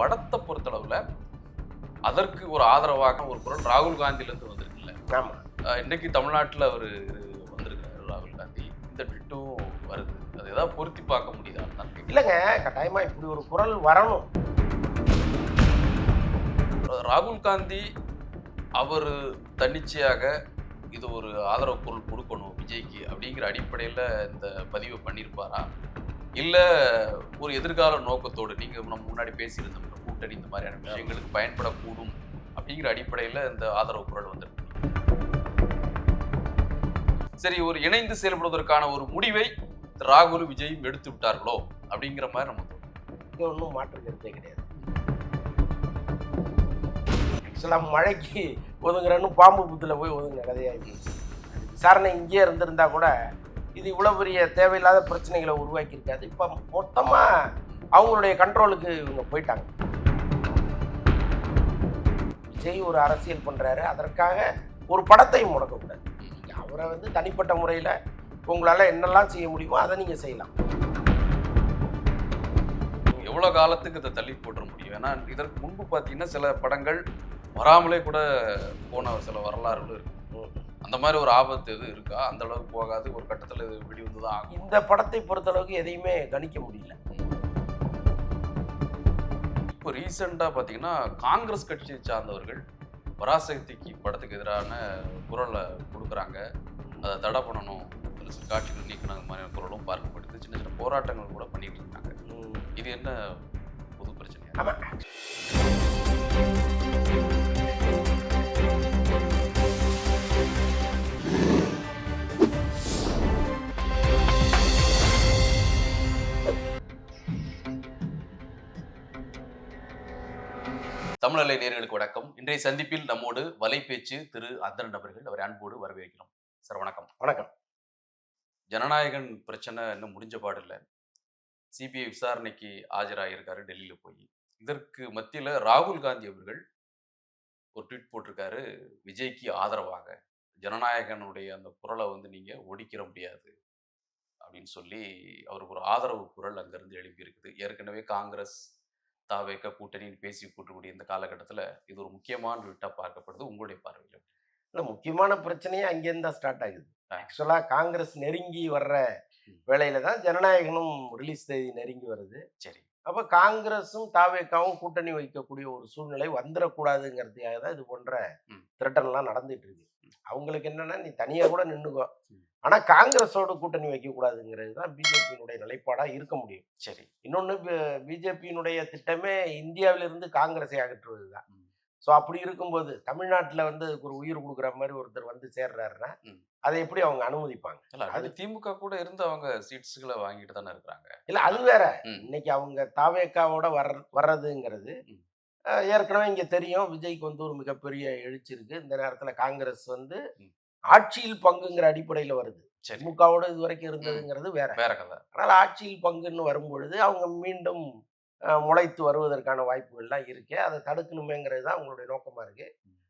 படத்தை பொறுத்தளவுல அதற்கு ஒரு ஆதரவாக ஒரு குரல் ராகுல் காந்தியிலேருந்து வந்திருக்குல்ல. ஆமா. அஹ் இன்னைக்கு தமிழ்நாட்டில் அவர் வந்திருக்காரு ராகுல் காந்தி. இந்த ட்விட்டும் வருது. அது ஏதாவது பொருத்தி பார்க்க கேட்கிறேன். இல்லைங்க கட்டாயமா இப்படி ஒரு குரல் வரணும். ராகுல் காந்தி அவர் தன்னிச்சையாக இது ஒரு ஆதரவு பொருள் கொடுக்கணும் விஜய்க்கு அப்படிங்கிற அடிப்படையில் இந்த பதிவை பண்ணியிருப்பாரா? இல்லை ஒரு எதிர்கால நோக்கத்தோடு நீங்கள் நம்ம முன்னாடி பேசியிருந்தோம் கூட்டணி இந்த மாதிரியான விஷயங்களுக்கு பயன்படக்கூடும் அப்படிங்கிற அடிப்படையில் இந்த ஆதரவு குரல் வந்திருக்கு. சரி ஒரு இணைந்து செயல்படுவதற்கான ஒரு முடிவை ராகுல் விஜயும் எடுத்து விட்டார்களோ அப்படிங்கிற மாதிரி நம்ம தோணும். ஒன்றும் மாற்று கருத்தே கிடையாது. ஆக்சுவலாக மழைக்கு ஒதுங்குறன்னு பாம்பு புத்தில் போய் ஒதுங்க கதையாகி விசாரணை இங்கேயே இருந்திருந்தா கூட இது இவ்வளோ பெரிய தேவையில்லாத பிரச்சனைகளை உருவாக்கியிருக்காது. இப்போ மொத்தமாக அவங்களுடைய கண்ட்ரோலுக்கு இவங்க போயிட்டாங்க. விஜய் ஒரு அரசியல் பண்ணுறாரு அதற்காக ஒரு படத்தையும் முடக்கக்கூடாது. அவரை வந்து தனிப்பட்ட முறையில் உங்களால் என்னெல்லாம் செய்ய முடியுமோ அதை நீங்கள் செய்யலாம். எவ்வளோ காலத்துக்கு இதை தள்ளி போட்டுற முடியும்? ஏன்னா இதற்கு முன்பு பார்த்தீங்கன்னா சில படங்கள் வராமலே கூட போன சில வரலாறுகளும் இருக்கு. அந்த மாதிரி ஒரு ஆபத்து எதுவும் இருக்கா? அந்த அளவுக்கு போகாது. ஒரு கட்டத்தில் இது வெடிவந்து தான் ஆகும். இந்த படத்தை பொறுத்தளவுக்கு எதையுமே கணிக்க முடியல. இப்போ ரீசெண்டாக பார்த்தீங்கன்னா காங்கிரஸ் கட்சியை சார்ந்தவர்கள் பராசக்திக்கு படத்துக்கு எதிரான குரலை கொடுக்குறாங்க. அதை தடை பண்ணணும் சில காட்சிகள் நீக்கணும் மாதிரியான குரலும் பார்க்கப்படுது. சின்ன சின்ன போராட்டங்கள் கூட பண்ணிட்டு இருக்காங்க. இது என்ன புது பிரச்சனை ஆமா தமிழலை நேர்களுக்கு வணக்கம். இன்றைய சந்திப்பில் நம்மோடு வலைபேச்சு திரு அந்தரன் அவர்கள் அவரை அன்போடு வரவேற்கிறோம். சார் வணக்கம். வணக்கம். ஜனநாயகன் பிரச்சனை இன்னும் முடிஞ்ச பாடு இல்லை. சிபிஐ விசாரணைக்கு ஆஜராகியிருக்காரு டெல்லியில் போய். இதற்கு மத்தியில் ராகுல் காந்தி அவர்கள் ஒரு ட்வீட் போட்டிருக்காரு. விஜய்க்கு ஆதரவாக. ஜனநாயகனுடைய அந்த குரலை வந்து நீங்கள் ஒடிக்கிற முடியாது அப்படின்னு சொல்லி அவருக்கு ஒரு ஆதரவு குரல் அங்கேருந்து எழுப்பி இருக்குது ஏற்கனவே காங்கிரஸ் தாவேக்க கூட்டணின்னு பேசி கூட்டக்கூடிய இந்த காலகட்டத்தில் இது ஒரு முக்கியமான ட்வீட்டாக பார்க்கப்படுது உங்களுடைய பார்வையில் இல்லை முக்கியமான பிரச்சனையே அங்கேருந்து தான் ஸ்டார்ட் ஆகுது. ஆக்சுவலாக காங்கிரஸ் நெருங்கி வர்ற வேளையில தான் ஜனநாயகனும் ரிலீஸ் தேதி நெருங்கி வருது. சரி. அப்போ காங்கிரஸும் தாவேக்காவும் கூட்டணி வைக்கக்கூடிய ஒரு சூழ்நிலை வந்துடக்கூடாதுங்கிறதுக்காக தான் இது போன்ற. திரட்டன்லாம் நடந்துட்டு இருக்கு. அவங்களுக்கு என்னன்னா நீ தனியா கூட நின்னுக்கோ. ம். ஆனா காங்கிரஸோட கூட்டணி வைக்கக்கூடாதுங்கிறது தான் பிஜேபியினுடைய நிலைப்பாடா இருக்க முடியும் சரி இன்னொன்று பிஜேபியினுடைய திட்டமே இந்தியாவிலிருந்து காங்கிரஸை அகற்றுவது தான். ஸோ அப்படி இருக்கும்போது தமிழ்நாட்டில் வந்து ஒரு உயிர் கொடுக்குற மாதிரி ஒருத்தர் வந்து சேர்றாருன்னா. அதை எப்படி அவங்க அனுமதிப்பாங்க அது திமுக கூட இருந்து அவங்க சீட்ஸுகளை வாங்கிட்டு தானே இருக்கிறாங்க இல்லை அது வேற. இன்னைக்கு அவங்க தாவேக்காவோட வர்ற வர்றதுங்கிறது ஏற்கனவே இங்கே தெரியும் விஜய்க்கு வந்து ஒரு மிகப்பெரிய எழுச்சி இருக்கு இந்த நேரத்தில் காங்கிரஸ் வந்து. ஆட்சியில் பங்குங்கிற அடிப்படையில் வருது. திமுகவோட இது வரைக்கும் இருந்ததுங்கிறது வேற. வேற கதை. அதனால் ஆட்சியில் பங்குன்னு வரும்பொழுது அவங்க மீண்டும் முளைத்து வருவதற்கான வாய்ப்புகள்லாம் இருக்கு அதை தடுக்கணுமேங்கிறது தான் அவங்களுடைய நோக்கமாக இருக்கு.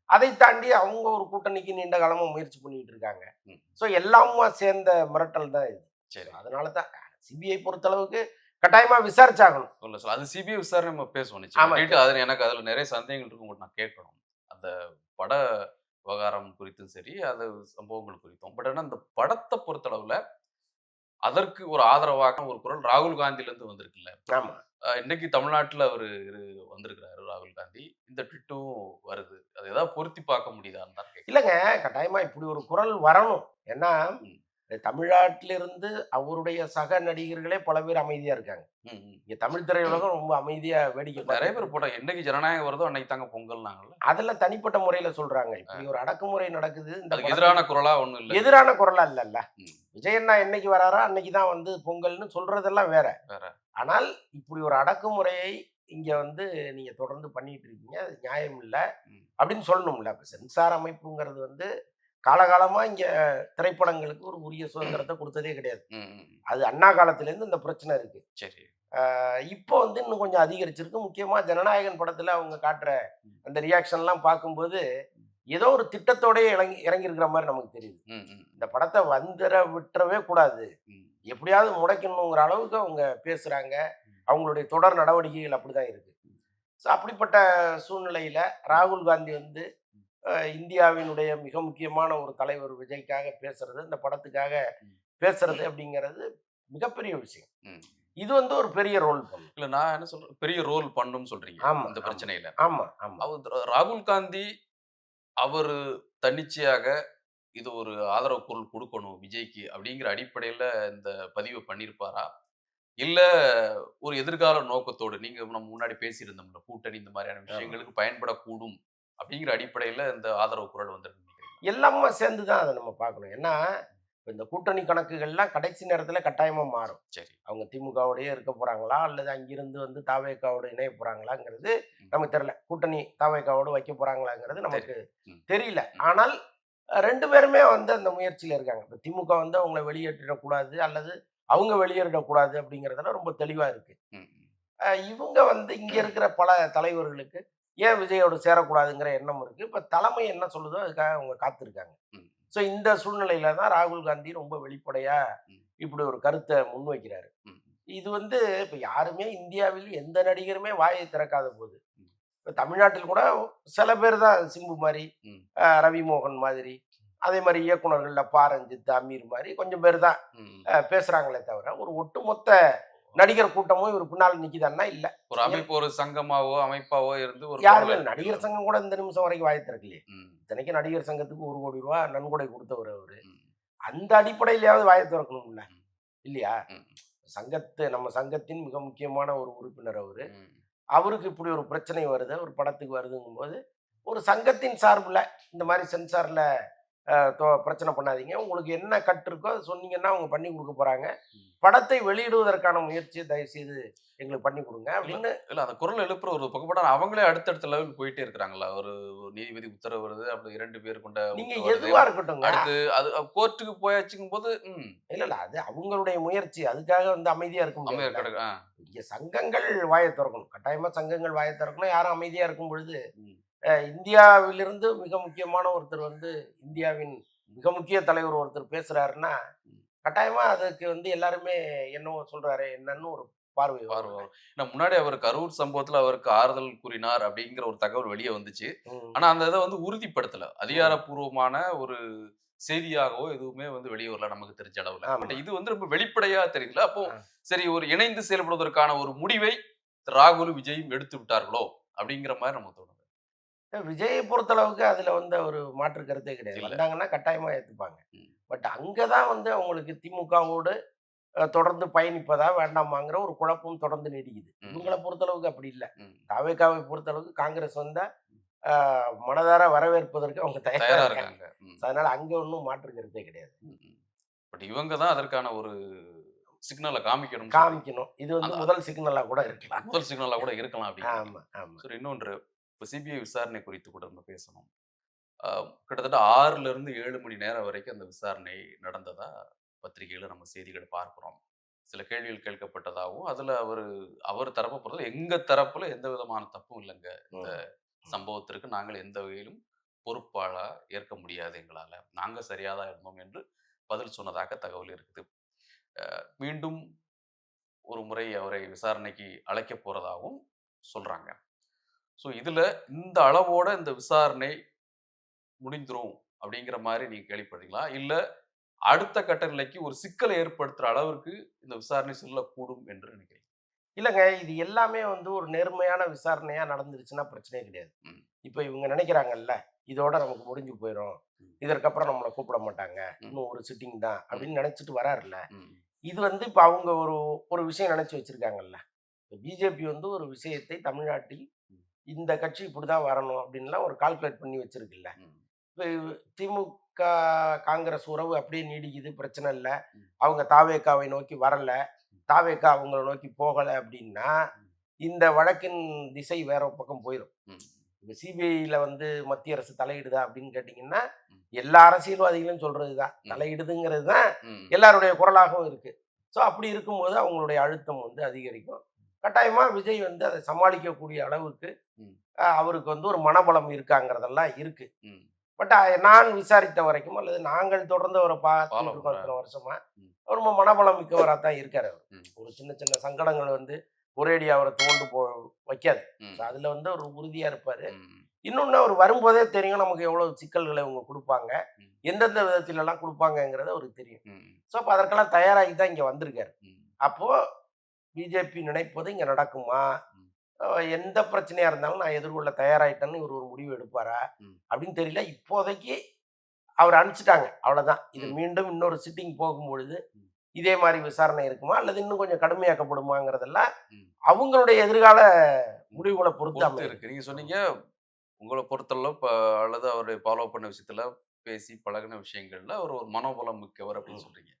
அதை தாண்டி அவங்க ஒரு கூட்டணிக்கு நீண்ட காலமாக முயற்சி பண்ணிட்டு இருக்காங்க. ஸோ எல்லாமும் சேர்ந்த மிரட்டல் தான் இது. சரி. அதனால தான் சிபிஐ பொறுத்தளவுக்கு கட்டாயமா விசாரிச்சாகணும். சொல்ல சொல்ல அது சிபிஐ விசாரணை நம்ம பேசுவோம். நிச்சயமா. அது எனக்கு அதுல நிறைய சந்தேகங்கள் இருக்கு உங்கள்ட்ட நான் கேட்கணும். அந்த பட விவகாரம் குறித்தும் சரி அது சம்பவங்கள் குறித்தும். பட் ஆனால் அந்த படத்தை பொறுத்தளவுல அதற்கு ஒரு ஆதரவாக ஒரு குரல் ராகுல் காந்தியிலேருந்து வந்திருக்குல்ல. ஆமா. அஹ் இன்னைக்கு தமிழ்நாட்டில் அவர் வந்திருக்கிறாரு ராகுல் காந்தி. இந்த ட்விட்டும் வருது. அது ஏதாவது பொருத்தி பார்க்க முடியுதான்னு தான். இல்லைங்க கட்டாயமா இப்படி ஒரு குரல் வரணும். ஏன்னா. தமிழ்நாட்டிலிருந்து அவருடைய சக நடிகர்களே பல பேர் அமைதியா இருக்காங்க. இங்க தமிழ் திரையுலகம் ரொம்ப அமைதியா வேடிக்கை நிறைய பேர் போட்டாங்க. என்னைக்கு ஜனநாயகம் வருதோ அன்னைக்கு தாங்க பொங்கல்னாங்கல்ல அதெல்லாம் தனிப்பட்ட முறையில சொல்றாங்க. இப்படி ஒரு அடக்குமுறை நடக்குது. இந்த எதிரான குரலா ஒண்ணும் இல்லை. எதிரான குரலா இல்லல்ல. விஜயண்ணா என்னைக்கு வராரோ அன்னைக்கு தான் வந்து பொங்கல்னு சொல்றதெல்லாம் வேற. ஆனால் இப்படி ஒரு அடக்குமுறையை இங்க வந்து நீங்க தொடர்ந்து பண்ணிட்டு இருக்கீங்க. அது நியாயம் இல்லை. அப்படின்னு சொல்லணும்ல. சென்சார் அமைப்புங்கிறது வந்து காலகாலமா இங்க திரைப்படங்களுக்கு ஒரு உரிய சுதந்திரத்தை கொடுத்ததே கிடையாது. அது அண்ணா காலத்துல இருந்து இந்த பிரச்சனை இருக்கு. சரி. இப்போ வந்து இன்னும் கொஞ்சம் அதிகரிச்சிருக்கு. முக்கியமா ஜனநாயகன் படத்துல அவங்க காட்டுற அந்த ரியாக்ஷன்லாம் பார்க்கும்போது ஏதோ ஒரு திட்டத்தோடயே இறங்கி இறங்கியிருக்கிற மாதிரி நமக்கு தெரியுது. இந்த படத்தை வந்துட விட்டுறவே கூடாது. எப்படியாவது முடைக்கணுங்கிற அளவுக்கு அவங்க பேசுறாங்க. அவங்களுடைய தொடர் நடவடிக்கைகள் அப்படிதான் இருக்கு. ஸோ அப்படிப்பட்ட சூழ்நிலையில ராகுல் காந்தி வந்து இந்தியாவினுடைய மிக முக்கியமான ஒரு தலைவர் விஜய்க்காக பேசுறது இந்த படத்துக்காக. பேசுறது அப்படிங்கிறது மிகப்பெரிய விஷயம். இது வந்து ஒரு பெரிய ரோல் பண்ணும் இல்ல நான் என்ன சொல்றேன் பெரிய ரோல் பண்ணும் சொல்றீங்க ஆமா, இந்த. பிரச்சனையில ஆமா ஆமா அவர் ராகுல் காந்தி அவர் தன்னிச்சையாக இது ஒரு ஆதரவு குரல் கொடுக்கணும் விஜய்க்கு அப்படிங்கிற அடிப்படையில இந்த பதிவை பண்ணியிருப்பாரா இல்ல ஒரு எதிர்கால நோக்கத்தோடு நீங்க நம்ம முன்னாடி பேசியிருந்தோம்ல கூட்டணி இந்த மாதிரியான விஷயங்களுக்கு பயன்படக்கூடும் அப்படிங்கிற அடிப்படையில இந்த ஆதரவு குரல் வந்து எல்லாமே சேர்ந்து தான் அதை நம்ம பார்க்கணும். ஏன்னா இந்த கூட்டணி கணக்குகள்லாம் கடைசி நேரத்தில் கட்டாயமா மாறும். சரி. அவங்க திமுகவோடயே இருக்க போறாங்களா? அல்லது அங்கிருந்து வந்து தாவேக்காவோட இணைய போறாங்களாங்கிறது நமக்கு தெரியல. கூட்டணி தாவேக்காவோடு வைக்க போறாங்களாங்கிறது நமக்கு. தெரியல. ஆனால் ரெண்டு பேருமே வந்து அந்த முயற்சியில இருக்காங்க. இப்போ திமுக வந்து அவங்கள வெளியேற்றிடக்கூடாது அல்லது அவங்க வெளியேறிடக்கூடாது அப்படிங்கிறதுல ரொம்ப தெளிவா இருக்கு. ம், ம். அஹ், இவங்க வந்து இங்க இருக்கிற பல தலைவர்களுக்கு ஏன் விஜயோடு சேரக்கூடாதுங்கிற எண்ணம் இருக்கு இப்போ தலைமை என்ன சொல்லுதோ அதுக்காக அவங்க காத்திருக்காங்க. ஸோ இந்த சூழ்நிலையில தான் ராகுல் காந்தி ரொம்ப வெளிப்படையா ம். இப்படி ஒரு கருத்தை முன்வைக்கிறாரு. இது வந்து இப்போ யாருமே இந்தியாவில் எந்த நடிகருமே வாயை திறக்காத போது. இப்போ தமிழ்நாட்டில் கூட சில பேர் தான் சிம்பு மாதிரி ம். அஹ், ரவி மோகன் மாதிரி அதே மாதிரி இயக்குனர்கள்ல பா ரஞ்சித் அமீர் மாதிரி கொஞ்சம் பேர் தான் பேசுறாங்களே தவிர ஒரு ஒட்டுமொத்த நடிகர் கூட்டமும் இவர் பின்னால் நிக்குதான்னா இல்ல. ஒரு அமைப்பு ஒரு சங்கமாவோ அமைப்பாவோ இருந்து ஒரு யாருமே. நடிகர் சங்கம் கூட இந்த நிமிஷம் வரைக்கும் வாய் திறக்கலையே. ம், இத்தனைக்கும் நடிகர் சங்கத்துக்கு ஒரு கோடி ரூபா நன்கொடை கொடுத்தவர் அவரு. அந்த அடிப்படையிலேயாவது வாயை திறக்கணும்ல. இல்லையா? சங்கத்து நம்ம சங்கத்தின் மிக முக்கியமான ஒரு உறுப்பினர் அவரு. அவருக்கு இப்படி ஒரு பிரச்சனை வருது ஒரு படத்துக்கு வருதுங்கும்போது ஒரு சங்கத்தின் சார்பில் இந்த மாதிரி சென்சாரில் பிரச்சனை பண்ணாதீங்க. உங்களுக்கு என்ன கட்டு இருக்கோ அதை சொன்னீங்கன்னா அவங்க பண்ணி கொடுக்க போகிறாங்க ம். படத்தை வெளியிடுவதற்கான முயற்சியை தயவுசெய்து எங்களுக்கு பண்ணி கொடுங்க அப்படின்னு இல்ல அந்த குரல் எழுப்புற ஒரு பக்கப்பட அவங்களே அடுத்தடுத்த லெவலுக்கு போயிட்டே இருக்கிறாங்களா ஒரு நீதிபதி உத்தரவு வருது அப்படி இரண்டு பேர் கொண்ட நீங்க. எதுவா இருக்கட்டும்ங்க. அடுத்து அது கோர்ட்டுக்கு போயாச்சுக்கும் போது இல்ல இல்ல அது அவங்களுடைய முயற்சி. அதுக்காக வந்து அமைதியா இருக்க அமைதியா முடியாது கிடக்கு ஆ, இங்க சங்கங்கள் வாயை திறக்கணும். கட்டாயமா சங்கங்கள் வாயை திறக்கணும். யாரும் அமைதியா இருக்கும் பொழுது இந்தியாவிலிருந்து மிக முக்கியமான ஒருத்தர் வந்து இந்தியாவின் மிக முக்கிய தலைவர் ஒருத்தர் பேசுறாருன்னா. கட்டாயமா அதுக்கு வந்து எல்லாருமே என்னவோ சொல்றாரு என்னன்னு ஒரு பார்வை. பார்வை. ஏன்னா முன்னாடி அவர் கரூர் சம்பவத்துல அவருக்கு ஆறுதல் கூறினார் அப்படிங்கிற ஒரு தகவல் வெளியே வந்துச்சு. ஆனா அந்த இதை வந்து உறுதிப்படுத்தல அதிகாரப்பூர்வமான ஒரு செய்தியாகவோ எதுவுமே வந்து வெளியே வரல நமக்கு தெரிஞ்ச அளவுல. பட் இது வந்து ரொம்ப வெளிப்படையா தெரியல அப்போ. சரி ஒரு இணைந்து செயல்படுவதற்கான ஒரு முடிவை ராகுல் விஜயும் எடுத்து விட்டார்களோ அப்படிங்கிற மாதிரி நம்ம தோணுது விஜயை பொறுத்தளவுக்கு அதுல வந்து ஒரு மாற்று கருத்தே கிடையாது. வந்தாங்கன்னா கட்டாயமா ஏத்துப்பாங்க. ம். பட் அங்கதான் வந்து அவங்களுக்கு திமுகவோடு தொடர்ந்து பயணிப்பதா வேண்டாமாங்கிற ஒரு குழப்பம் தொடர்ந்து நீடிக்குது. இவங்களை பொறுத்தளவுக்கு அப்படி இல்லை. தாவேக்காவை பொறுத்தளவுக்கு காங்கிரஸ் வந்தா ஆஹ், மனதார வரவேற்பதற்கு அவங்க தயாரா தயாரா இருக்காங்க. அதனால அங்க ஒன்றும் மாற்று கருத்தே கிடையாது. பட் இவங்க தான் அதற்கான ஒரு சிக்னலை காமிக்கணும் காமிக்கணும். இது வந்து முதல் சிக்னலா கூட இருக்கலாம். முதல் சிக்னலா கூட இருக்கலாம் அப்படின்னு. ஆமா ஆமா. சரி இன்னொன்று. இப்போ சிபிஐ விசாரணை குறித்து கூட நம்ம பேசணும். கிட்டத்தட்ட ஆறுல இருந்து ஏழு மணி நேரம் வரைக்கும் அந்த விசாரணை நடந்ததா பத்திரிகையில நம்ம செய்திகளை பார்க்கிறோம். சில கேள்விகள் கேட்கப்பட்டதாகவும் அதுல அவர் அவர் தரப்பை பொறுத்தவரை எங்க தரப்புல எந்த விதமான தப்பும் இல்லைங்க. இந்த சம்பவத்திற்கு நாங்கள் எந்த வகையிலும் பொறுப்பாளா ஏற்க முடியாது எங்களால. நாங்க சரியாதான் இருந்தோம் என்று பதில் சொன்னதாக தகவல் இருக்குது. மீண்டும் ஒரு முறை அவரை விசாரணைக்கு அழைக்க போறதாகவும் சொல்றாங்க. ஸோ இதுல இந்த அளவோட இந்த விசாரணை முடிந்துரும் அப்படிங்கிற மாதிரி நீங்க கேள்விப்படுறீங்களா இல்ல அடுத்த கட்ட நிலைக்கு ஒரு சிக்கலை ஏற்படுத்துற அளவிற்கு இந்த விசாரணை செல்லக்கூடும் என்று நினைக்கிறீங்க? இல்லைங்க. இது எல்லாமே வந்து ஒரு நேர்மையான விசாரணையா நடந்துருச்சுன்னா பிரச்சனையே கிடையாது. இப்போ இவங்க நினைக்கிறாங்கல்ல இதோட நமக்கு முடிஞ்சு போயிடும். இதற்கப்புறம் நம்மளை கூப்பிட மாட்டாங்க. இன்னும் ஒரு சிட்டிங் தான் அப்படின்னு நினைச்சிட்டு வராருல்ல. இது வந்து இப்போ அவங்க ஒரு ஒரு விஷயம் நினைச்சு வச்சிருக்காங்கல்ல. பிஜேபி வந்து ஒரு விஷயத்தை தமிழ்நாட்டில். இந்த கட்சி இப்படிதான் வரணும் அப்படின்லாம் ஒரு கால்குலேட் பண்ணி வச்சிருக்குல்ல. இப்போ திமுக காங்கிரஸ் உறவு அப்படியே நீடிக்குது பிரச்சனை இல்லை. அவங்க தாவேக்காவை நோக்கி வரல. தாவேக்கா அவங்கள நோக்கி போகலை அப்படின்னா இந்த வழக்கின் திசை வேற பக்கம் போயிடும் இப்போ சிபிஐயில் வந்து மத்திய அரசு தலையிடுதா அப்படின்னு கேட்டிங்கன்னா. எல்லா அரசியல்வாதிகளும் சொல்றது தான். தலையிடுதுங்கிறது தான் எல்லாருடைய குரலாகவும் இருக்கு. ஸோ அப்படி இருக்கும்போது அவங்களுடைய அழுத்தம் வந்து அதிகரிக்கும். கட்டாயமா விஜய் வந்து அதை சமாளிக்கக்கூடிய அளவுக்கு அவருக்கு வந்து ஒரு மனபலம் இருக்காங்கிறதெல்லாம் இருக்கு. பட் நான் விசாரித்த வரைக்கும் அல்லது நாங்கள் தொடர்ந்து அவரை பார்த்துட்டு Follow இருக்கோம். இத்தனை வருஷமா ரொம்ப மனபலம் மிக்கவராக தான் இருக்காரு அவர். ஒரு சின்ன சின்ன சங்கடங்கள் வந்து ஒரேடி அவரை தோண்டு போ வைக்காது. அதுல வந்து அவர் உறுதியா இருப்பாரு. இன்னொன்னு அவர் வரும்போதே தெரியும் நமக்கு எவ்வளவு சிக்கல்களை இவங்க கொடுப்பாங்க. எந்தெந்த விதத்துல எல்லாம் கொடுப்பாங்கங்கிறது அவருக்கு தெரியும். ஸோ அப்போ அதற்கெல்லாம் தயாராகி தான் இங்க வந்திருக்காரு. அப்போ பிஜேபி நினைப்பது இங்க நடக்குமா? எந்த பிரச்சனையா இருந்தாலும் நான் எதிர்கொள்ள தயாராயிட்டேன்னு இவர் ஒரு முடிவு எடுப்பாரா. அப்படின்னு தெரியல. இப்போதைக்கு அவர் அனுப்பிச்சிட்டாங்க. அவ்வளவுதான். இது. மீண்டும் இன்னொரு சிட்டிங் போகும்பொழுது. இதே மாதிரி விசாரணை இருக்குமா? அல்லது இன்னும் கொஞ்சம் கடுமையாக்கப்படுமாங்கிறதெல்லாம். அவங்களுடைய எதிர்கால முடிவுகளை பொறுத்து இருக்கு. நீங்க சொன்னீங்க உங்களை பொறுத்தளவு அல்லது அவருடைய ஃபாலோ பண்ண விஷயத்துல பேசி பழகின விஷயங்கள்ல அவர் ஒரு மனோபலம் மிக்கவர் அப்படின்னு. சொல்றீங்க.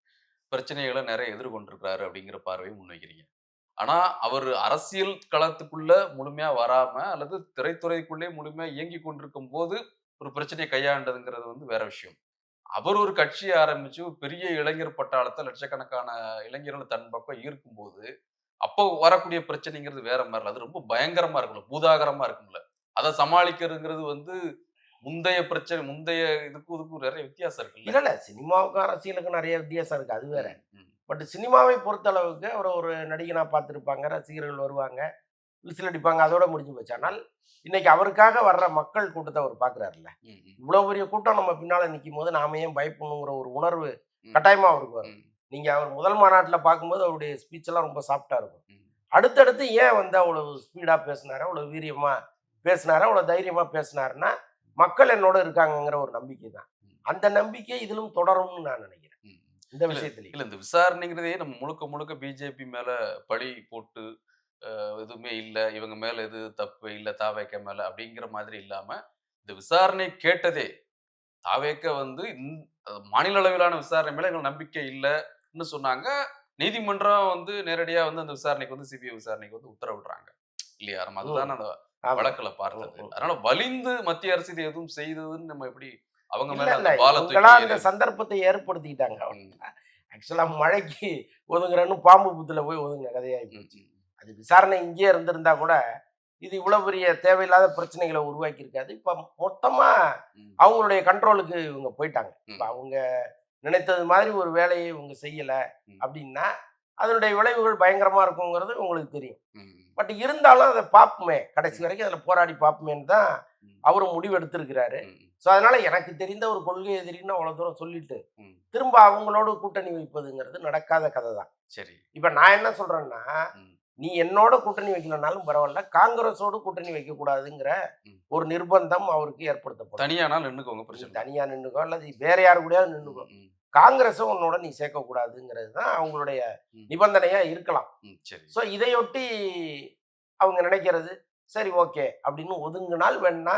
பிரச்சனைகளை நிறைய எதிர்கொண்டிருக்கிறாரு அப்படிங்கிற பார்வையை முன்வைக்கிறீங்க. ஆனா அவர் அரசியல் களத்துக்குள்ள முழுமையா வராம அல்லது திரைத்துறைக்குள்ளே முழுமையா இயங்கி கொண்டிருக்கும் போது ஒரு பிரச்சனையை கையாண்டதுங்கிறது வந்து வேற விஷயம். அவர் ஒரு கட்சியை ஆரம்பிச்சு பெரிய இளைஞர் பட்டாளத்தை லட்சக்கணக்கான இளைஞர்கள் தன் பக்கம் ஈர்க்கும்போது அப்போ வரக்கூடிய பிரச்சனைங்கிறது வேற மாதிரி அது ரொம்ப பயங்கரமா இருக்கும்ல பூதாகரமா இருக்கும்ல. அதை சமாளிக்கிறதுங்கிறது வந்து முந்தைய பிரச்சனை முந்தைய இதுக்கும் இதுக்கும் நிறைய வித்தியாசம் இருக்குல்ல. இல்ல இல்ல. சினிமாவுக்கும் அரசியலுக்கும் நிறைய வித்தியாசம் இருக்கு. அது வேற. பட் சினிமாவை பொறுத்த அளவுக்கு அவரை ஒரு நடிகனா பார்த்துருப்பாங்க ரசிகர்கள் வருவாங்க விசில் அடிப்பாங்க அதோட முடிஞ்சு போச்சு ஆனால் இன்னைக்கு அவருக்காக வர்ற மக்கள் கூட்டத்தை அவர் பார்க்குறாருல்ல இவ்வளவு பெரிய கூட்டம் நம்ம பின்னால நிற்கும் போது நாம ஏன் பயப்படணுங்கிற ஒரு உணர்வு ம். கட்டாயமா அவருக்கு வரும் ம், நீங்க அவர் முதல் மாநாட்டில் பார்க்கும்போது அவருடைய ஸ்பீச் எல்லாம் ரொம்ப சாஃப்டா இருக்கும். அடுத்தடுத்து ஏன் வந்து அவ்வளவு ஸ்பீடா பேசினாரு அவ்வளவு வீரியமா பேசினாரு அவ்வளவு தைரியமா பேசினாருன்னா மக்கள் என்னோட இருக்காங்கங்கிற ஒரு நம்பிக்கை தான். அந்த நம்பிக்கை இதிலும் தொடரும்னு நான் நினைக்கிறேன். இந்த இல்ல, விஷயத்துலயும் இல்ல இந்த விசாரணைங்கிறதே நம்ம முழுக்க முழுக்க பிஜேபி மேல பழி போட்டு எதுவுமே இல்ல. இவங்க மேல எது தப்பு இல்ல தாவேக்க மேல அப்படிங்கிற மாதிரி இல்லாம இந்த விசாரணை கேட்டதே தாவேக்க வந்து மாநில அளவிலான விசாரணை மேல எங்களுக்கு நம்பிக்கை இல்லைன்னு சொன்னாங்க. நீதிமன்றம் வந்து நேரடியா வந்து அந்த விசாரணைக்கு வந்து சிபிஐ விசாரணைக்கு வந்து உத்தரவிடுறாங்க. இல்லையா? நம்ம அதுதான் அந்த. வழக்குல பார்த்தது. அதனால வலிந்து மத்திய அரசு இது எதுவும் செய்ததுன்னு நம்ம எப்படி அவங்க மேல அந்த சந்தர்ப்பத்தை ஏற்படுத்திக்கிட்டாங்க ஆக்சுவலா மழைக்கு ஒதுங்குறன்னு பாம்பு புத்துல போய் ஒதுங்க கதையாகி போச்சு அது விசாரணை இங்கேயே இருந்திருந்தா கூட இது இவ்வளவு பெரிய தேவையில்லாத பிரச்சனைகளை உருவாக்கி இருக்காது. இப்ப மொத்தமா அவங்களுடைய கண்ட்ரோலுக்கு இவங்க போயிட்டாங்க. இப்ப அவங்க நினைத்தது மாதிரி ஒரு வேலையை இவங்க செய்யல. அப்படின்னா அதனுடைய விளைவுகள் பயங்கரமா இருக்குங்கிறது உங்களுக்கு தெரியும். பட் இருந்தாலும் அதை பார்ப்போமே கடைசி வரைக்கும் அதில் போராடி பார்ப்போமேன்னு தான். அவரும் முடிவு எடுத்திருக்கிறாரு ஸோ அதனால எனக்கு தெரிந்த ஒரு கொள்கை எதிரின்னு அவ்வளோ தூரம் சொல்லிட்டு. திரும்ப அவங்களோட கூட்டணி வைப்பதுங்கிறது நடக்காத கதை தான் சரி இப்போ நான் என்ன சொல்றேன்னா. நீ என்னோட கூட்டணி வைக்கலனாலும் பரவாயில்ல காங்கிரஸோடு கூட்டணி வைக்கக்கூடாதுங்கிற. ஒரு நிர்பந்தம் அவருக்கு ஏற்படுத்தப்படும் தனியானால் நின்னுக்கோங்க நீ பிரச்சனை தனியா நின்னுக்கோ அல்லது வேற யாரு கூடயாவது ம், காங்கிரஸும் உன்னோட நீ சேர்க்கக்கூடாதுங்கிறது தான் அவங்களுடைய ம். நிபந்தனையா இருக்கலாம் ஸோ இதையொட்டி அவங்க நினைக்கிறது சரி ஓகே அப்படின்னு ஒதுங்கினால் வேணா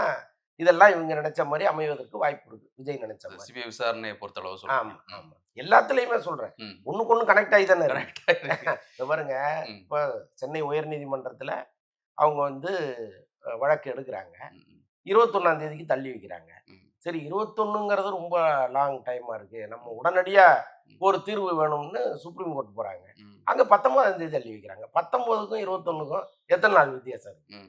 இதெல்லாம் இவங்க நினைச்ச மாதிரி அமைவதற்கு வாய்ப்பு இருக்கு. விஜய் நினைச்ச மாதிரி சிபிஐ விசாரணையை பொறுத்தளவு ஆமா ஆமா. எல்லாத்துலயுமே சொல்றேன். ஒண்ணுக்கு ஒண்ணு கனெக்ட் ஆகி தானே. இப்ப பாருங்க இப்போ சென்னை உயர்நீதிமன்றத்துல அவங்க வந்து வழக்கு எடுக்கிறாங்க. இருபத்தொன்னாம் தேதிக்கு தள்ளி வைக்கிறாங்க. சரி இருபத்தொன்னுங்கிறது ரொம்ப லாங் டைமா இருக்கு. நம்ம உடனடியா ஒரு தீர்வு வேணும்னு சுப்ரீம் கோர்ட் போறாங்க. அங்க பத்தொன்பதாம் தேதி தள்ளி வைக்கிறாங்க. பத்தொன்பதுக்கும் இருபத்தொன்னுக்கும் எத்தனை நாள் வித்தியாசம் இருக்கு?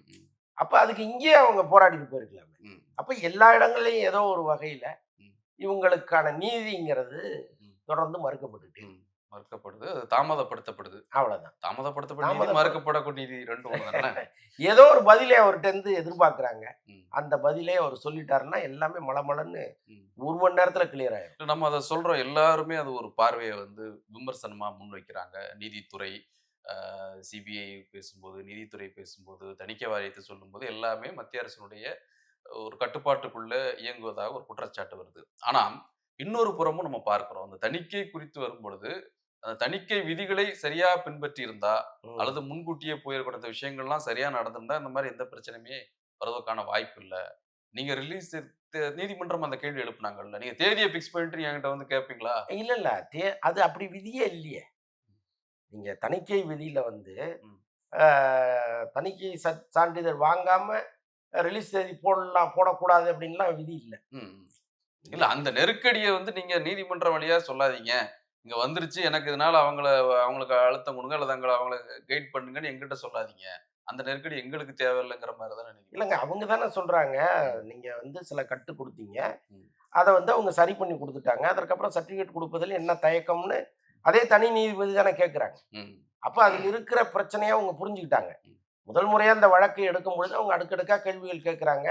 அப்ப அதுக்கு இங்கேயே அவங்க போராடிட்டு போயிருக்கலாமே. அப்ப எல்லா இடங்கள்லயும் ஏதோ ஒரு வகையில. இவங்களுக்கான நீதிங்கிறது. தொடர்ந்து. மறுக்கப்படுது அது தாமதப்படுத்தப்படுது அவ்வளவுதான் தாமதப்படுத்தப்பட்ட நீதி தாமதப்படு- மறுக்கப்படக்கூடிய நீதி ரெண்டும் ஏதோ ஒரு பதிலை அவர்கிட்ட இருந்து எதிர்பார்க்கறாங்க. அந்த பதிலே அவர் சொல்லிட்டாருன்னா எல்லாமே மலமலன்னு. ஒரு மணி நேரத்துல கிளியர் இல்ல, நம்ம அதை சொல்றோம் எல்லாருமே அது ஒரு பார்வையை வந்து விமர்சனமா முன்வைக்கிறாங்க நீதித்துறை சிபிஐ பேசும்போது நீதித்துறை பேசும்போது தணிக்கை வாரியத்தை சொல்லும்போது எல்லாமே மத்திய அரசினுடைய ஒரு கட்டுப்பாட்டுக்குள்ள இயங்குவதாக ஒரு குற்றச்சாட்டு வருது. ஆனா இன்னொரு புறமும் நம்ம பார்க்கிறோம். அந்த தணிக்கை குறித்து வரும்பொழுது அந்த தணிக்கை விதிகளை சரியா பின்பற்றி இருந்தா. அல்லது முன்கூட்டியே போயிருக்கிற விஷயங்கள்லாம் சரியா நடந்திருந்தா இந்த மாதிரி எந்த பிரச்சனையுமே வருவதற்கான வாய்ப்பு இல்லை. நீங்க ரிலீஸ் நீதிமன்றம் அந்த கேள்வி எழுப்புனாங்கல்ல. நீங்க தேதியை பிக்ஸ் பண்ணிட்டு என்கிட்ட வந்து கேட்பீங்களா இல்ல இல்ல. தே- அது அப்படி விதியே இல்லையே. நீங்க தணிக்கை விதியில வந்து தணிக்கை சான்றிதழ் வாங்காம ரிலீஸ் தேதி போடலாம் போடக்கூடாது அப்படின்லாம் விதி இல்லை. இல்ல அந்த நெருக்கடியை வந்து நீங்க நீதிமன்றம் வழியா சொல்லாதீங்க. இங்க வந்துருச்சு எனக்கு இதனால அவங்கள அவங்களுக்கு அழுத்தம் கொடுங்க அல்லது அவங்கள அவங்கள கைட் பண்ணுங்கன்னு எங்கிட்ட சொல்லாதீங்க. அந்த நெருக்கடி எங்களுக்கு தேவையில்லைங்கிற மாதிரி தானே இல்லைங்க அவங்க தானே சொல்றாங்க. நீங்க வந்து சில கட்டு கொடுத்தீங்க. அதை வந்து அவங்க சரி பண்ணி கொடுத்துட்டாங்க. அதற்கப்புறம் சர்டிஃபிகேட் கொடுப்பதில் என்ன தயக்கம்னு அதே தனி நீதிபதி தானே கேட்குறாங்க அப்போ அதில் இருக்கிற பிரச்சனையை அவங்க புரிஞ்சுக்கிட்டாங்க. முதல் முறையாக அந்த வழக்கை எடுக்கும் பொழுது அவங்க அடுக்கடுக்காக கேள்விகள் கேட்குறாங்க.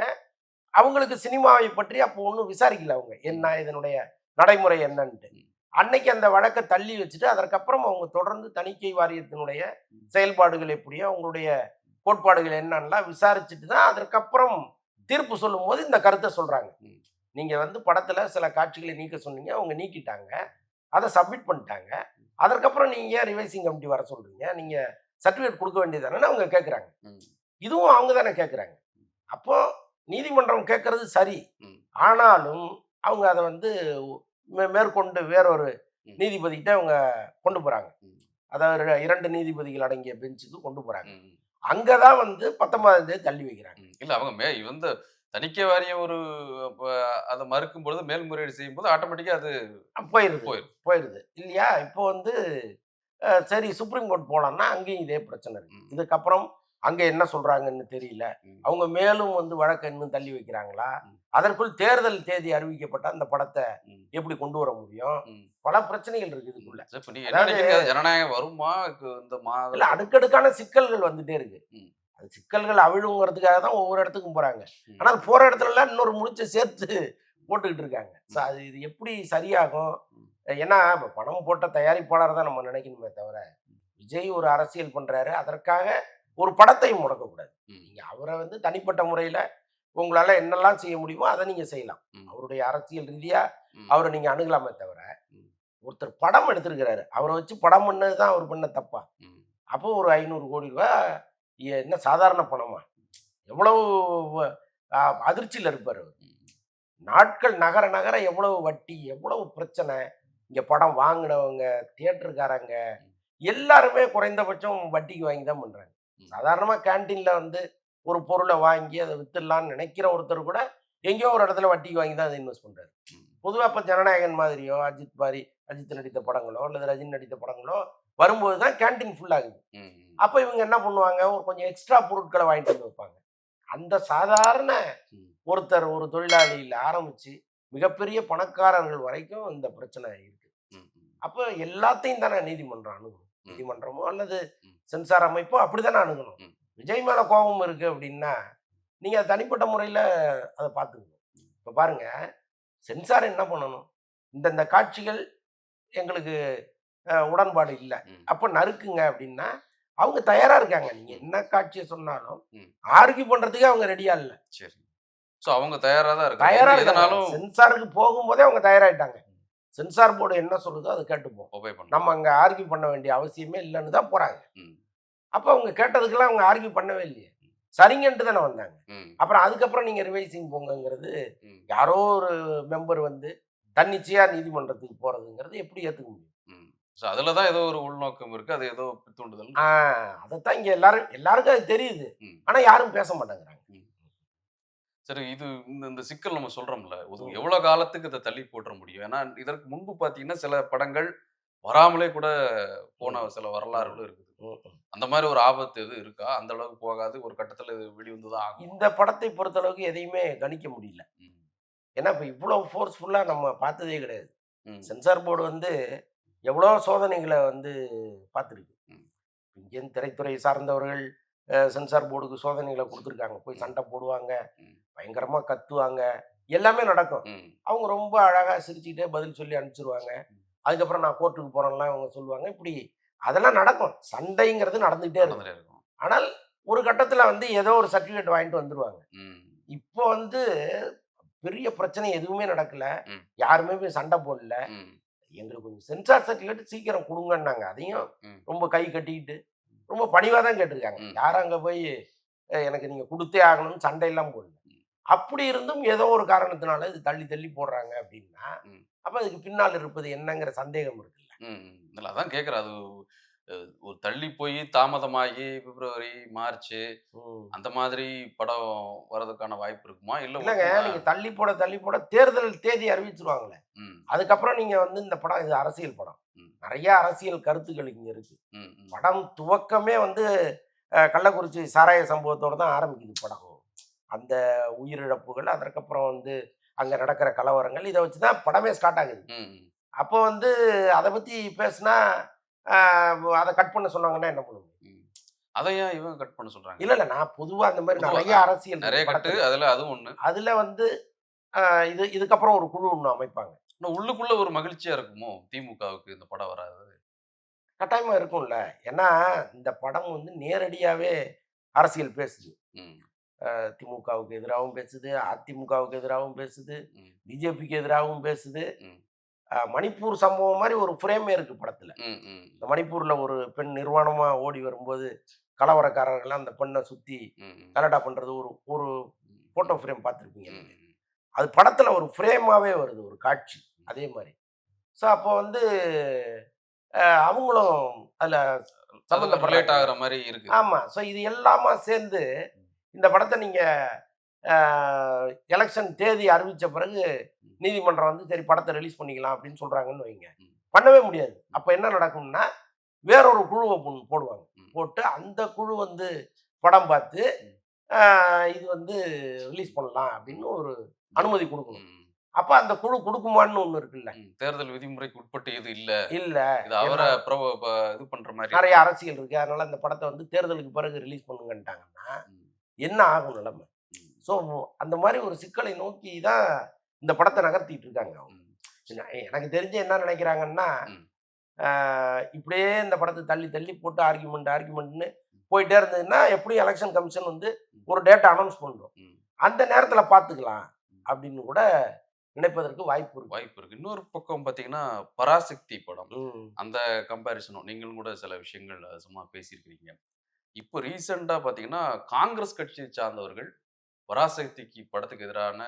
அவங்களுக்கு சினிமாவை பற்றி அப்போ ஒன்றும் விசாரிக்கல அவங்க. என்ன இதனுடைய நடைமுறை என்னன்ட்டு? அன்னைக்கு அந்த வழக்கை தள்ளி வச்சுட்டு அதற்கப்புறம் அவங்க தொடர்ந்து தணிக்கை வாரியத்தினுடைய செயல்பாடுகள் எப்படியோ அவங்களுடைய கோட்பாடுகள் என்னன்னலாம் விசாரிச்சுட்டு தான் அதற்கப்புறம் தீர்ப்பு சொல்லும்போது இந்த கருத்தை சொல்றாங்க. ம். நீங்க வந்து படத்துல சில காட்சிகளை நீக்க சொன்னீங்க அவங்க நீக்கிட்டாங்க. அதை சப்மிட் பண்ணிட்டாங்க. அதற்கப்புறம் நீங்க ஏன் ரிவைசிங் கமிட்டி வர சொல்றீங்க? நீங்க சர்டிஃபிகேட் கொடுக்க வேண்டியதானே அவங்க கேட்குறாங்க. இதுவும் அவங்க தானே கேட்குறாங்க அப்போ நீதிமன்றம் கேட்கறது சரி. ஆனாலும் அவங்க அதை வந்து மேற்கொண்டு வேறொரு. நீதிபதிகிட்ட அவங்க கொண்டு போறாங்க. ம். அதாவது இரண்டு நீதிபதிகள் அடங்கிய பெஞ்சுக்கு கொண்டு போறாங்க. ம், ம், அங்கதான் வந்து பத்தொன்பதாம் தேதி தள்ளி வைக்கிறாங்க. இல்ல அவங்க மே வந்து தணிக்கை வாரியம் ஒரு அதை மறுக்கும் பொழுது மேல்முறையீடு செய்யும் போது ஆட்டோமேட்டிக்கா அது அஹ் போயிருது. போயிடும் போயிருது. இல்லையா? இப்போ வந்து சரி சுப்ரீம் கோர்ட் போலாம்னா அங்கேயும் இதே பிரச்சனை இருக்கு. இதுக்கப்புறம் அங்க என்ன சொல்றாங்கன்னு தெரியல. அவங்க மேலும் வந்து வழக்கை இன்னும் தள்ளி வைக்கிறாங்களா. அதற்குள் தேர்தல் தேதி அறிவிக்கப்பட்ட அந்த படத்தை. எப்படி கொண்டு வர முடியும். பல பிரச்சனைகள் இருக்கு இதுக்குள்ள ஜனநாயகம் வருமா இந்த மாதம் அடுக்கடுக்கான சிக்கல்கள் வந்துட்டே இருக்கு. அது சிக்கல்கள் அவிழுங்கிறதுக்காக தான் ஒவ்வொரு இடத்துக்கும் போறாங்க. ஆனால் போற இடத்துல எல்லாம் இன்னொரு முடிச்ச சேர்த்து போட்டுக்கிட்டு இருக்காங்க அது இது எப்படி சரியாகும். ஏன்னா இப்போ பணம் போட்ட தயாரிப்பாளர் தான் நம்ம நினைக்கணுமே தவிர விஜய் ஒரு அரசியல் பண்றாரு அதற்காக ஒரு படத்தையும் முடக்கக்கூடாது ம். நீங்க அவரை வந்து தனிப்பட்ட முறையில உங்களால என்னெல்லாம் செய்ய முடியுமோ அதை நீங்க செய்யலாம். அவருடைய அரசியல் ரீதியா ம். அவரை நீங்க அணுகலாமே தவிர. ஒருத்தர் படம் எடுத்திருக்கிறாரு அவரை வச்சு படம் பண்ணது தான் அவர் பண்ண தப்பா. அப்போ ஒரு ஐநூறு கோடி ரூபாய் எ- என்ன சாதாரண பணமா எவ்வளவு அதிர்ச்சியில் இருப்பார். நாட்கள் நகர நகர எவ்வளவு வட்டி எவ்வளவு பிரச்சனை இங்க படம் வாங்கினவங்க தியேட்டருக்காரங்க எல்லாருமே குறைந்தபட்சம் வட்டிக்கு வாங்கி தான் பண்றாங்க ம். சாதாரணமா கேன்டீன்ல வந்து ஒரு பொருளை வாங்கி அதை வித்துடலாம்னு நினைக்கிற ஒருத்தர் கூட எங்கேயோ ஒரு இடத்துல வட்டிக்கு வாங்கி தான் அதை இன்வெஸ்ட் பண்றாரு ம். பொதுவாக இப்போ ஜனநாயகன் மாதிரியோ அஜித் மாதிரி அஜித் நடித்த படங்களோ அல்லது ரஜினி நடித்த படங்களோ வரும்போது தான் கேன்டீன் ஃபுல் ஆகுது ம். ம். அப்போ இவங்க என்ன பண்ணுவாங்க ஒரு கொஞ்சம் எக்ஸ்ட்ரா பொருட்களை வாங்கிட்டு வந்து வைப்பாங்க அந்த சாதாரண. ஒருத்தர் ஒரு தொழிலாளியில் ஆரம்பிச்சு மிகப்பெரிய பணக்காரர்கள் வரைக்கும் இந்த பிரச்சனை இருக்கு. அப்போ எல்லாத்தையும் தானே நீதிமன்றம் அணுகணும். நீதிமன்றமோ அல்லது. சென்சார் அமைப்போ அப்படிதானே அணுகணும். விஜய் மேல கோபம் இருக்கு அப்படின்னா நீங்க தனிப்பட்ட முறையில அதை பார்த்துக்கணும். இப்போ பாருங்க சென்சார் என்ன பண்ணணும்? இந்தந்த காட்சிகள் எங்களுக்கு உடன்பாடு இல்லை. அப்போ நறுக்குங்க அப்படின்னா அவங்க தயாரா இருக்காங்க. நீங்க என்ன காட்சியை சொன்னாலும். ஆர்கியூ பண்றதுக்கு அவங்க ரெடியா இல்லை. சரி. சோ அவங்க தயாரா தான் இருக்காங்க. தயாரா எது இருக்காங்க. எதனாலும் சென்சாருக்கு போகும்போதே அவங்க தயாராயிட்டாங்க. சென்சார் போர்டு என்ன சொல்லுதோ அதை கேட்டுப்போம் நம்ம அங்க ஆர்கியூ பண்ண வேண்டிய அவசியமே இல்லைன்னு தான் போறாங்க. அப்போ அவங்க கேட்டதுக்கெல்லாம் அவங்க ஆர்கியூ பண்ணவே இல்லையே. சரிங்கன்ட்டு தானே வந்தாங்க. அப்புறம் அதுக்கப்புறம் நீங்க ரிவைசிங் போங்கங்கிறது. யாரோ ஒரு மெம்பர் வந்து தன்னிச்சையா நீதிமன்றத்துக்கு போறதுங்கிறது எப்படி ஏத்துக்க முடியும்? ம். சோ அதுல தான் ஏதோ ஒரு உள்நோக்கம் இருக்கு. அது ஏதோ தூண்டுதல் ஆஹ் அதைத்தான் இங்க எல்லாரும் எல்லாருக்கும் அது தெரியுது. ஆனா யாரும் பேச மாட்டேங்கிறாங்க. சரி இது இந்த இந்த சிக்கல் நம்ம சொல்றோம்ல. ஒரு ம். எவ்வளவு காலத்துக்கு இதை தள்ளி போட்டுற முடியும்? ஏன்னா இதற்கு முன்பு பாத்தீங்கன்னா சில படங்கள் வராமலே கூட போன சில வரலாறுகளும் இருக்குது. அந்த மாதிரி ஒரு ஆபத்து எதுவும் இருக்கா? அந்த அளவுக்கு போகாது ஒரு கட்டத்துல வெளிவந்து தான் ஆகும். இந்த படத்தை பொறுத்தளவுக்கு எதையுமே கணிக்க முடியல. ஏன்னா இப்போ இவ்வளவு ஃபோர்ஸ்ஃபுல்லா நம்ம பார்த்ததே கிடையாது. சென்சார் போர்டு வந்து எவ்வளோ சோதனைகளை வந்து பார்த்துருக்கு. இங்கேருந்து திரைத்துறை சார்ந்தவர்கள் சென்சார் போர்டுக்கு சோதனைகளை கொடுத்துருக்காங்க போய். சண்டை போடுவாங்க ம். பயங்கரமா கத்துவாங்க எல்லாமே நடக்கும். அவங்க ரொம்ப அழகா சிரிச்சுக்கிட்டே பதில் சொல்லி அனுப்பிச்சிருவாங்க அதுக்கப்புறம் நான் கோர்ட்டுக்கு போறேன்லாம் அவங்க சொல்லுவாங்க இப்படி அதெல்லாம் நடக்கும் சண்டைங்கிறது நடந்துகிட்டே இருக்கும் ஆனால் ஒரு கட்டத்துல வந்து ஏதோ ஒரு சர்டிஃபிகேட் வாங்கிட்டு வந்துருவாங்க ம். இப்போ வந்து பெரிய பிரச்சனை எதுவுமே நடக்கல. யாருமே போய் சண்டை போடல. எங்களுக்கு கொஞ்சம் சென்சார் சர்டிஃபிகேட் சீக்கிரம் கொடுங்கன்னாங்க அதையும். ரொம்ப கை கட்டிக்கிட்டு ரொம்ப பணிவாக தான் கேட்டிருக்காங்க. யாரும் அங்கே போய் "அஹ், எனக்கு நீங்கள் கொடுத்தே ஆகணும்னு சண்டையெல்லாம் போடல. அப்படி இருந்தும் ஏதோ ஒரு காரணத்தினால இது தள்ளி தள்ளி போடுறாங்க அப்படின்னா. அப்போ அதுக்கு பின்னால் இருப்பது என்னங்கிற சந்தேகம் இருக்குல்ல அதான் கேக்குறேன் அது ஒரு தள்ளி போய் தாமதமாகி பிப்ரவரி மார்ச். அந்த மாதிரி படம் வர்றதுக்கான வாய்ப்பு இருக்குமா இல்ல இல்லைங்க நீங்க தள்ளி போட தள்ளி போட தேர்தல் தேதி அறிவிச்சிருவாங்களே. அதுக்கப்புறம் நீங்க வந்து இந்த படம் இது அரசியல் படம். நிறைய அரசியல் கருத்துக்கள் இங்க இருக்கு. படம் துவக்கமே வந்து கள்ளக்குறிச்சி சாராய சம்பவத்தோட தான் ஆரம்பிக்குது படம் அந்த உயிரிழப்புகள் அதற்கப்புறம் வந்து அங்க நடக்கிற கலவரங்கள் இதை வச்சு தான் படமே ஸ்டார்ட் ஆகுது. அப்போ வந்து அதை பத்தி பேசுனா அதை கட் பண்ண சொன்னாங்கன்னா என்ன பண்ணுவோம் ம். அதை ஏன் இவங்க கட் பண்ண சொல்றாங்க. இல்ல இல்ல. நான் பொதுவா அந்த மாதிரி நிறைய அரசியல் நிறைய கட்டு. அதுல அதுவும் ஒண்ணு. அதுல வந்து இது இதுக்கப்புறம் ஒரு குழு ஒன்று அமைப்பாங்க. ஆனா உள்ளுக்குள்ள ஒரு மகிழ்ச்சியா இருக்குமோ? திமுகவுக்கு இந்த படம் வராது. கட்டாயமா இருக்கும்ல. ஏன்னா இந்த படம் வந்து நேரடியாவே அரசியல் பேசுது. திமுகவுக்கு எதிராகவும் பேசுது அதிமுகவுக்கு எதிராகவும் பேசுது பிஜேபிக்கு எதிராகவும் பேசுது. மணிப்பூர் சம்பவம் மாதிரி ஒரு ஃப்ரேமே இருக்கு படத்துல. இந்த மணிப்பூர்ல ஒரு பெண் நிர்வாணமா ஓடி வரும்போது கலவரக்காரர்கள் அந்த பெண்ணை சுத்தி கலடா பண்றது ஒரு ஒரு. போட்டோ ஃப்ரேம் பார்த்துருப்பீங்க அது படத்துல ஒரு ஃப்ரேமாவே வருது ஒரு காட்சி. அதே மாதிரி. ஸோ அப்போ வந்து அவங்களும் அதுல சம்மந்தப்படுறாங்க ஆகுற மாதிரி இருக்கு. ஆமா. ஸோ இது எல்லாமா சேர்ந்து இந்த படத்தை நீங்க எலெக்ஷன் தேதி அறிவிச்ச பிறகு நீதிமன்றம் வந்து சரி படத்தை ரிலீஸ் பண்ணிக்கலாம் அப்படின்னு சொல்றாங்கன்னு வைங்க. பண்ணவே முடியாது. அப்ப என்ன நடக்கும்னா வேறொரு குழுவை போடுவாங்க. போட்டு அந்த குழு வந்து படம் பார்த்து இது வந்து ரிலீஸ் பண்ணலாம் அப்படின்னு ஒரு அனுமதி கொடுக்கணும். அப்ப அந்த குழு கொடுக்குமான்னு ஒண்ணு இருக்குல்ல. தேர்தல் விதிமுறைக்கு உட்பட்டு இது இல்ல. இல்ல. அவரை இது பண்ற மாதிரி நிறைய அரசியல் இருக்கு. அதனால இந்த படத்தை வந்து தேர்தலுக்கு பிறகு ரிலீஸ் பண்ணுங்கன்ட்டாங்கன்னா என்ன ஆகும் நிலைமை? ஸோ அந்த மாதிரி ஒரு சிக்கலை நோக்கி தான் இந்த படத்தை நகர்த்திட்டு இருக்காங்க எனக்கு தெரிஞ்சு என்ன நினைக்கிறாங்கன்னா இப்படியே இந்த படத்தை தள்ளி தள்ளி போட்டு ஆர்குமெண்ட் ஆர்குமெண்ட்னு போயிட்டே இருந்ததுன்னா எப்படியும் எலெக்ஷன் கமிஷன் வந்து ஒரு டேட்டை அனௌன்ஸ் பண்ணுறோம். அந்த நேரத்தில் பார்த்துக்கலாம் அப்படின்னு கூட நினைப்பதற்கு வாய்ப்பு இருக்கு. வாய்ப்பு இருக்கு. இன்னொரு பக்கம் பாத்தீங்கன்னா பராசக்தி படம். அந்த கம்பேரிசனும் நீங்களும் கூட சில விஷயங்கள் சும்மா பேசியிருக்கிறீங்க. இப்போ ரீசெண்டாக பார்த்தீங்கன்னா காங்கிரஸ் கட்சியை சார்ந்தவர்கள் பராசக்திக்கு படத்துக்கு எதிரான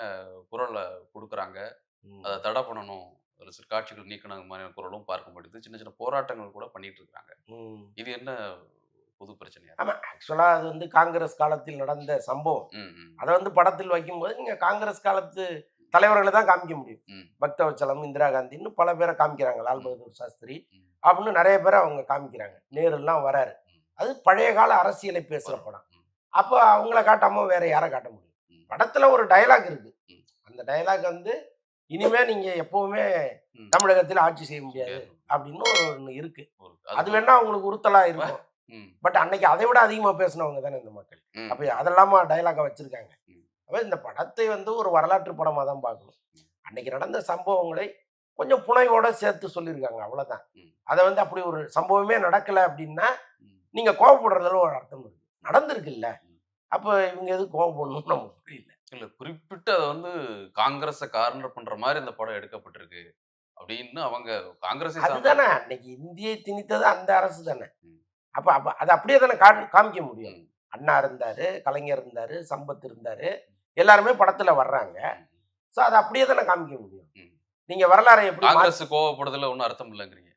குரலை கொடுக்குறாங்க. அதை தடை பண்ணணும். ஒரு சில காட்சிகள் நீக்கின மாதிரியான குரலும் பார்க்க முடியுது. சின்ன சின்ன போராட்டங்கள் கூட பண்ணிட்டு இருக்காங்க. இது என்ன புது பிரச்சனையா ஆமா. ஆக்சுவலாக அது வந்து காங்கிரஸ் காலத்தில் நடந்த சம்பவம். அதை வந்து படத்தில் வைக்கும்போது நீங்கள் காங்கிரஸ் காலத்து தலைவர்களை தான் காமிக்க முடியும். பக்தவச்சலம் இந்திரா காந்தின்னு பல பேரை காமிக்கிறாங்க. லால் பகதூர் சாஸ்திரி. அப்படின்னு நிறைய பேரை அவங்க காமிக்கிறாங்க. நேருலாம் வராரு. அது பழைய கால அரசியலை பேசுகிற படம். அப்போ அவங்கள காட்டாம வேற யாரை காட்ட முடியும். படத்துல ஒரு டயலாக் இருக்கு. அந்த டயலாக் வந்து இனிமே நீங்க எப்பவுமே. தமிழகத்தில் ஆட்சி செய்ய முடியாது அப்படின்னு ஒரு ஒண்ணு இருக்கு அது வேணா உங்களுக்கு உறுத்தலா இருக்கும் பட் அன்னைக்கு அதை விட அதிகமா பேசினவங்க தானே இந்த மக்கள் அப்ப அதெல்லாமா டயலாக வச்சிருக்காங்க. அப்ப இந்த படத்தை வந்து ஒரு வரலாற்று படமா தான் பார்க்கணும். அன்னைக்கு நடந்த சம்பவங்களை கொஞ்சம் புனைவோட சேர்த்து சொல்லியிருக்காங்க அவ்வளவுதான். அதை வந்து அப்படி ஒரு சம்பவமே நடக்கல அப்படின்னா. நீங்க கோவப்படுறதுல ஒரு அர்த்தம் இருக்கு நடந்திருக்குல்ல. அப்ப இவங்க எது கோவப்படணும்னு நமக்கு புரியல. இல்ல குறிப்பிட்டு அதை வந்து காங்கிரஸை கார்னர் பண்ற மாதிரி இந்த படம் எடுக்கப்பட்டிருக்கு அப்படின்னு அவங்க காங்கிரஸை அதுதானே அன்னைக்கு இந்தியை திணித்தது அந்த அரசு தானே. அப்ப அப்ப அது அப்படியே தானே காமிக்க முடியும். அண்ணா இருந்தாரு கலைஞர் இருந்தாரு சம்பத் இருந்தாரு எல்லாருமே படத்துல வர்றாங்க. ஸோ அதை அப்படியே தானே காமிக்க முடியும். ம். நீங்க வரலாறை எப்படி காங்கிரஸ் கோவப்படுறதுல ஒன்றும் அர்த்தம் இல்லைங்கிறீங்க.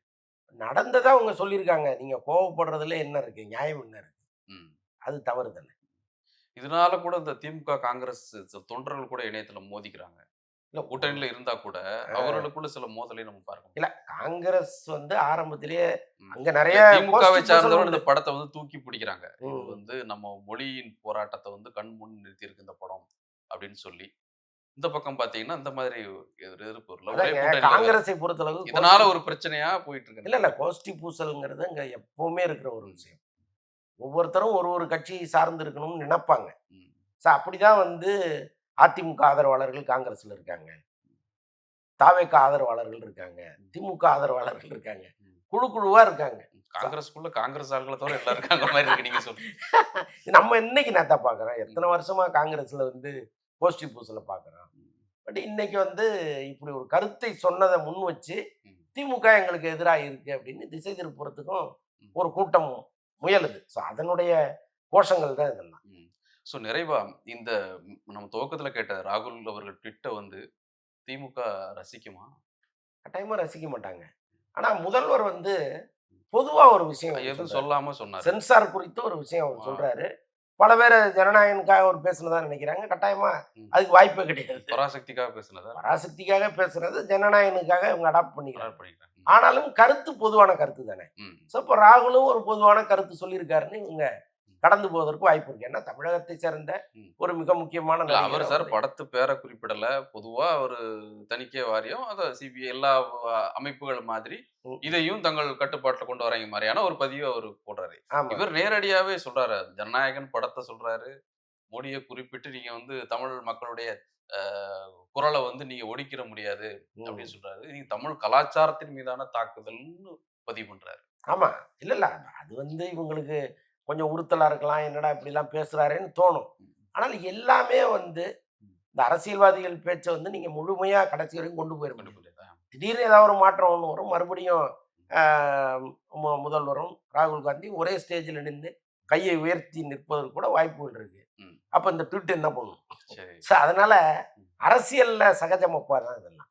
நடந்ததா அவங்க சொல்லியிருக்காங்க. நீங்க கோவப்படுறதுல என்ன இருக்கு? நியாயம் என்ன இருக்கு? ம். அது தவறு தானே. இதனால கூட இந்த திமுக காங்கிரஸ் தொண்டர்கள் கூட இணையத்துல மோதிக்கிறாங்க. இல்ல கூட்டணியில இருந்தா கூட அவர்களுக்குள்ள சில மோதலை நம்ம பார்க்க முடியும். இல்ல காங்கிரஸ் வந்து ஆரம்பத்திலேயே. அங்க நிறைய திமுகவை சார்ந்தவர்கள். இந்த படத்தை வந்து தூக்கி பிடிக்கிறாங்க. இது. வந்து நம்ம மொழியின் போராட்டத்தை வந்து கண் முன் நிறுத்தி இருக்கு இந்த படம் அப்படின்னு சொல்லி. இந்த பக்கம் பாத்தீங்கன்னா இந்த மாதிரி எதிர் எதிர்ப்பு கூட்டணியில காங்கிரஸை பொறுத்தளவு இதனால ஒரு பிரச்சனையா போயிட்டு இருக்கு இல்ல இல்ல கோஷ்டி பூசல்ங்கிறது அங்க எப்பவுமே இருக்கிற ஒரு விஷயம். ஒவ்வொருத்தரும் ஒரு ஒரு கட்சியை சார்ந்து இருக்கணும்னு நினைப்பாங்க. ஸோ அப்படிதான் வந்து அதிமுக ஆதரவாளர்கள் காங்கிரஸ்ல இருக்காங்க. தாவேக்க ஆதரவாளர்கள் இருக்காங்க. திமுக ஆதரவாளர்கள் இருக்காங்க. குழு குழுவா இருக்காங்க. காங்கிரஸ்குள்ள காங்கிரஸ் ஆட்களை தவிர எல்லாரும் இருக்காங்க மாதிரி இருக்கு நீங்க சொல்லுங்க நம்ம இன்னைக்கு நேத்தா பார்க்குறோம் எத்தனை வருஷமா காங்கிரஸ்ல வந்து கோஷ்டி பூசலை பார்க்குறோம் பட் இன்னைக்கு வந்து இப்படி ஒரு கருத்தை சொன்னதை முன் வச்சு. திமுக எங்களுக்கு எதிராக இருக்கு அப்படின்னு திசை திருப்புறத்துக்கும் ஒரு கூட்டம் முயலுது. ஸோ அதனுடைய கோஷங்கள் தான் இதெல்லாம். ஸோ நிறைவா இந்த நம்ம துவக்கத்துல கேட்ட ராகுல் அவர்கள் ட்விட்டை வந்து திமுக ரசிக்குமா? கட்டாயமா ரசிக்க மாட்டாங்க. ஆனா முதல்வர் வந்து பொதுவா ஒரு விஷயம் எதுவும் சொல்றாரு. சொல்லாம சொன்னாரு. சென்சார் குறித்து ஒரு விஷயம் அவர் ஆ. பல பேர் ஜனநாயகனுக்காக அவர் பேசுனதா நினைக்கிறாங்க. கட்டாயமா. அதுக்கு வாய்ப்பே கிடையாது. பராசக்திக்காக பேசுனதா? பராசக்திக்காக பேசுறது ஜனநாயகனுக்காக இவங்க அடாப்ட் பண்ணிக்கிறாங்க. ஆனாலும் கருத்து பொதுவான கருத்து தானே. ஸோ இப்போ ராகுலும் ஒரு பொதுவான கருத்து சொல்லியிருக்காருன்னு இவங்க கடந்து போவதற்கு வாய்ப்பு இருக்கு. ஏன்னா தமிழகத்தை சேர்ந்த. ஒரு மிக முக்கியமான அவர் சார். படத்து பேரை குறிப்பிடல. பொதுவா ஒரு தணிக்கை வாரியம் அதை சிபிஐ எல்லா அமைப்புகள் மாதிரி. இதையும் தங்கள் கட்டுப்பாட்டுல கொண்டு வராங்க மாதிரியான ஒரு பதிவு அவர் போடுறாரு ஆமா. இவர் நேரடியாவே சொல்றாரு. ஜனநாயகன் படத்தை சொல்றாரு. மோடியை குறிப்பிட்டு நீங்க வந்து தமிழ் மக்களுடைய குரலை வந்து நீங்க ஒடிக்கிற முடியாது. அப்படின்னு சொல்றாரு. நீங்க தமிழ் கலாச்சாரத்தின் மீதான தாக்குதல்னு பதிவு பண்றாரு. ஆமா. இல்ல இல்ல அது வந்து இவங்களுக்கு கொஞ்சம் உறுத்தலா இருக்கலாம். என்னடா இப்படிலாம் பேசுறாருன்னு தோணும். ஆனால் எல்லாமே வந்து இந்த அரசியல்வாதிகள் பேச்சை வந்து நீங்க முழுமையா கடைசி வரைக்கும் கொண்டு போயிடுதா? திடீர்னு ஏதாவது ஒரு மாற்றம் ஒன்று வரும். மறுபடியும் முதல்வரும் ராகுல் காந்தி ஒரே ஸ்டேஜில் நின்று கையை உயர்த்தி நிற்பதற்கு கூட வாய்ப்புகள் இருக்கு. அப்போ இந்த ட்விட் என்ன பண்ணும்? சரி. ஸோ அதனால அரசியல்ல சகஜமப்பா தான் இதெல்லாம்.